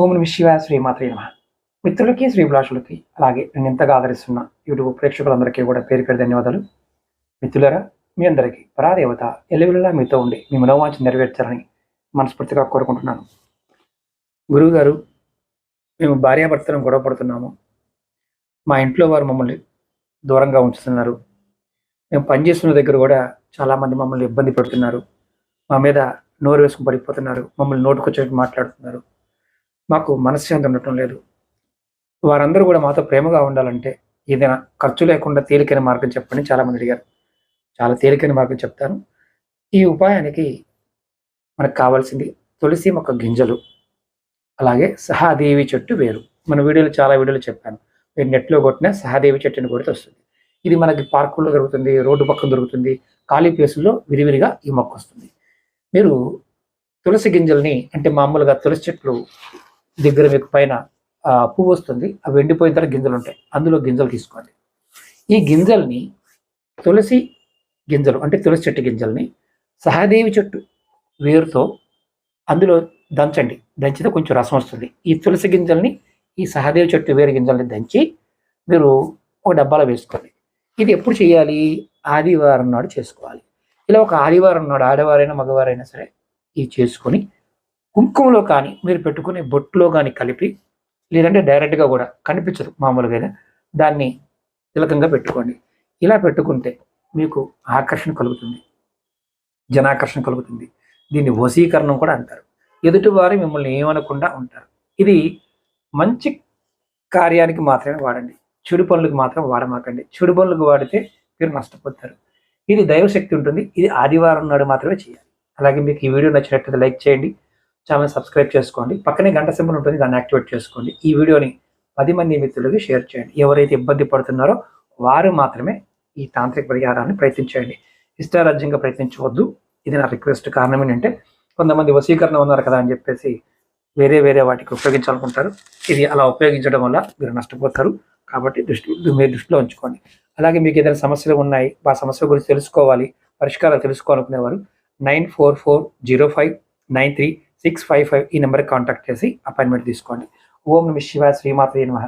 ఓం నమ శివాయ శ్రీమాత్రి నమ. మిత్రులకి శ్రీభిలాషులకి అలాగే నేను ఎంతగా ఆదరిస్తున్న యూట్యూబ్ ప్రేక్షకులందరికీ కూడా పేరు పేరు ధన్యవాదాలు. మిత్రులరా మీ అందరికీ పరాదేవత ఎల్లవిలా మీతో ఉండి మీ మనోవాంఛ నెరవేర్చాలని మనస్ఫూర్తిగా కోరుకుంటున్నాను. గురువుగారు మేము భార్యాభర్తలను గొడవ పడుతున్నాము. మా ఇంట్లో వారు మమ్మల్ని దూరంగా ఉంచుతున్నారు. మేము పనిచేస్తున్న దగ్గర కూడా చాలామంది మమ్మల్ని ఇబ్బంది పెడుతున్నారు. మా మీద నోరు వేసుకుని పడిపోతున్నారు. మమ్మల్ని నోటుకొచ్చేట్టు మాట్లాడుతున్నారు. మాకు మనశ్శాంతి ఉండటం లేదు. వారందరూ కూడా మాతో ప్రేమగా ఉండాలంటే ఏదైనా ఖర్చు లేకుండా తేలికైన మార్గం చెప్పండి చాలామంది అడిగారు. చాలా తేలికైన మార్గం చెప్తాను. ఈ ఉపాయానికి మనకు కావాల్సింది తులసి మొక్క గింజలు అలాగే సహాదేవి చెట్టు వేరు మన వీడియోలు చాలా వీడియోలు చెప్పాను. మీరు నెట్లో కొట్టిన సహాదేవి చెట్టుని కొడితే వస్తుంది. ఇది మనకి పార్కుల్లో దొరుకుతుంది రోడ్డు పక్కన దొరుకుతుంది ఖాళీ ప్లేసుల్లో విరివిరిగా ఈ మొక్క వస్తుంది. మీరు తులసి గింజల్ని అంటే మామూలుగా తులసి చెట్లు దగ్గర మీకు పైన పువ్వు వస్తుంది. అవి ఎండిపోయిన తర్వాత గింజలు ఉంటాయి. అందులో గింజలు తీసుకోండి. ఈ గింజల్ని తులసి గింజలు అంటే తులసి చెట్టు గింజల్ని సహదేవి చెట్టు వేరుతో అందులో దంచండి. దంచితే కొంచెం రసం వస్తుంది. ఈ తులసి గింజల్ని ఈ సహదేవి చెట్టు వేరు గింజల్ని దంచి మీరు ఒక డబ్బాలో వేసుకోండి. ఇది ఎప్పుడు చేయాలి? ఆదివారం నాడు చేసుకోవాలి. ఇలా ఒక ఆదివారం నాడు ఆడవారైనా మగవారైనా సరే ఇది చేసుకొని కుంకుమలో కానీ మీరు పెట్టుకునే బొట్టులో కానీ కలిపి లేదంటే డైరెక్ట్గా కూడా కనిపించదు మామూలుగా దాన్ని తిలకంగా పెట్టుకోండి. ఇలా పెట్టుకుంటే మీకు ఆకర్షణ కలుగుతుంది. జనాకర్షణ కలుగుతుంది. దీన్ని వశీకరణం కూడా అంటారు. ఎదుటివారు మిమ్మల్ని ఏమనకుండా ఉంటారు. ఇది మంచి కార్యానికి మాత్రమే వాడండి. చెడు పనులకు మాత్రం వాడమాకండి. చెడు పనులకు వాడితే మీరు నష్టపోతారు. ఇది దైవశక్తి ఉంటుంది. ఇది ఆదివారం నాడు మాత్రమే చేయాలి. అలాగే మీకు ఈ వీడియో నచ్చినట్లయితే లైక్ చేయండి. ఛానల్ సబ్స్క్రైబ్ చేసుకోండి. పక్కనే గంట సింబల్ ఉంటుంది. దాన్ని యాక్టివేట్ చేసుకోండి. ఈ వీడియోని పది మంది మిత్రులకి షేర్ చేయండి. ఎవరైతే ఇబ్బంది పడుతున్నారో వారు మాత్రమే ఈ తాంత్రిక పరిహారాన్ని ప్రయత్నించండి ఇష్టారాజ్యంగా ప్రయత్నించవద్దు. ఇది నా రిక్వెస్ట్. కారణం ఏంటంటే కొంతమంది వశీకరణ ఉన్నారు కదా అని చెప్పేసి వేరే వేరే వాటికి ఉపయోగించాలనుకుంటారు. ఇది అలా ఉపయోగించడం వల్ల మీరు నష్టపోతారు. కాబట్టి దృష్టి మీరు దృష్టిలో ఉంచుకోండి. అలాగే మీకు ఏదైనా సమస్యలు ఉన్నాయి ఆ సమస్య గురించి తెలుసుకోవాలి పరిష్కారాలు తెలుసుకోవాలనుకునేవారు nine four four zero five nine three six five five ఈ నెంబర్కి కాంటాక్ట్ చేసి అపాయింట్మెంట్ తీసుకోండి. ఓం నమ శివ శ్రీమాత్రే నమ.